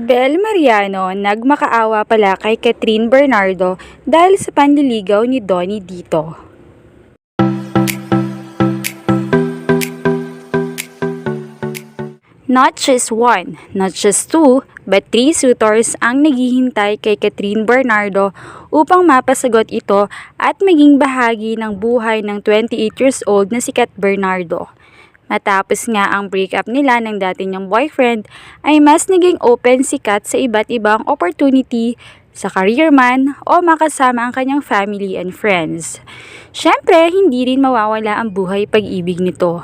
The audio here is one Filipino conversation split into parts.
Bel Mariano nagmakaawa pala kay Catherine Bernardo dahil sa panliligaw ni Donnie dito. Not just one, not just two, but three suitors ang naghihintay kay Catherine Bernardo upang mapasagot ito at maging bahagi ng buhay ng 28 years old na si Kat Bernardo. Matapos nga ang breakup nila ng dati niyang boyfriend, ay mas naging open si Kat sa iba't ibang opportunity sa career man o makasama ang kanyang family and friends. Siyempre, hindi rin mawawala ang buhay pag-ibig nito.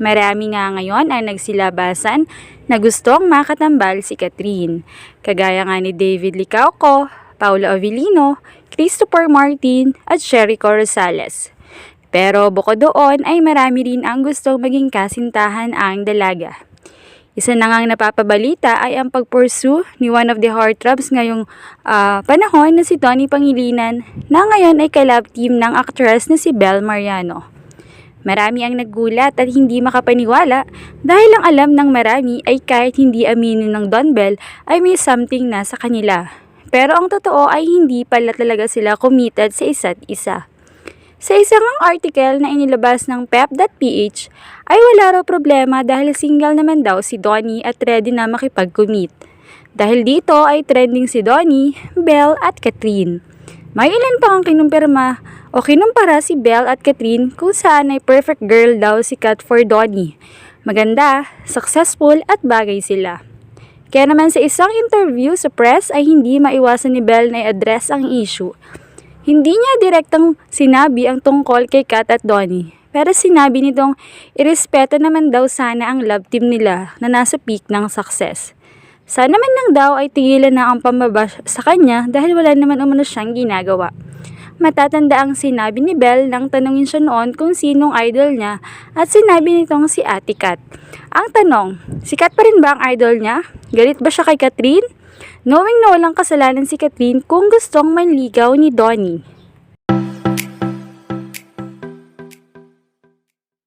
Marami nga ngayon ang nagsilabasan na gustong makatambal si Catherine. Kagaya nga ni David Licauco, Paula Avellino, Christopher Martin at Jericho Rosales. Pero bukod doon ay marami rin ang gustong maging kasintahan ang dalaga. Isa na ngang napapabalita ay ang pagpursue ni one of the heartthrobs ngayong ah, panahon na si Tony Pangilinan na ngayon ay kalab team ng actress na si Belle Mariano. Marami ang naggulat at hindi makapaniwala dahil ang alam ng marami ay kahit hindi aminin ng Don Bell ay may something na sa kanila. Pero ang totoo ay hindi pala talaga sila committed sa isa't isa. Sa isang article na inilabas ng pep.ph ay wala raw problema dahil single naman daw si Donnie at ready na makipag-commit. Dahil dito ay trending si Donnie, Belle at Catherine. May ilan pa ang kinumpirma o kinumpara si Belle at Catherine kung saan ay perfect girl daw si Kat for Donnie. Maganda, successful at bagay sila. Kaya naman sa isang interview sa press ay hindi maiwasan ni Belle na i-address ang issue. Hindi niya direktang sinabi ang tungkol kay Kat at Donnie. Pero sinabi nitong irespeto naman daw sana ang love team nila na nasa peak ng success. Sana man lang daw ay tigilan na ang pambabash sa kanya dahil wala naman umano siyang ginagawa. Matatanda ang sinabi ni Belle nang tanungin siya noon kung sinong idol niya at sinabi nitong si Ate Kat. Ang tanong, si Kat pa rin ba ang idol niya? Galit ba siya kay Catherine? Knowing na walang kasalanan si Catherine kung gustong manligaw ni Donnie.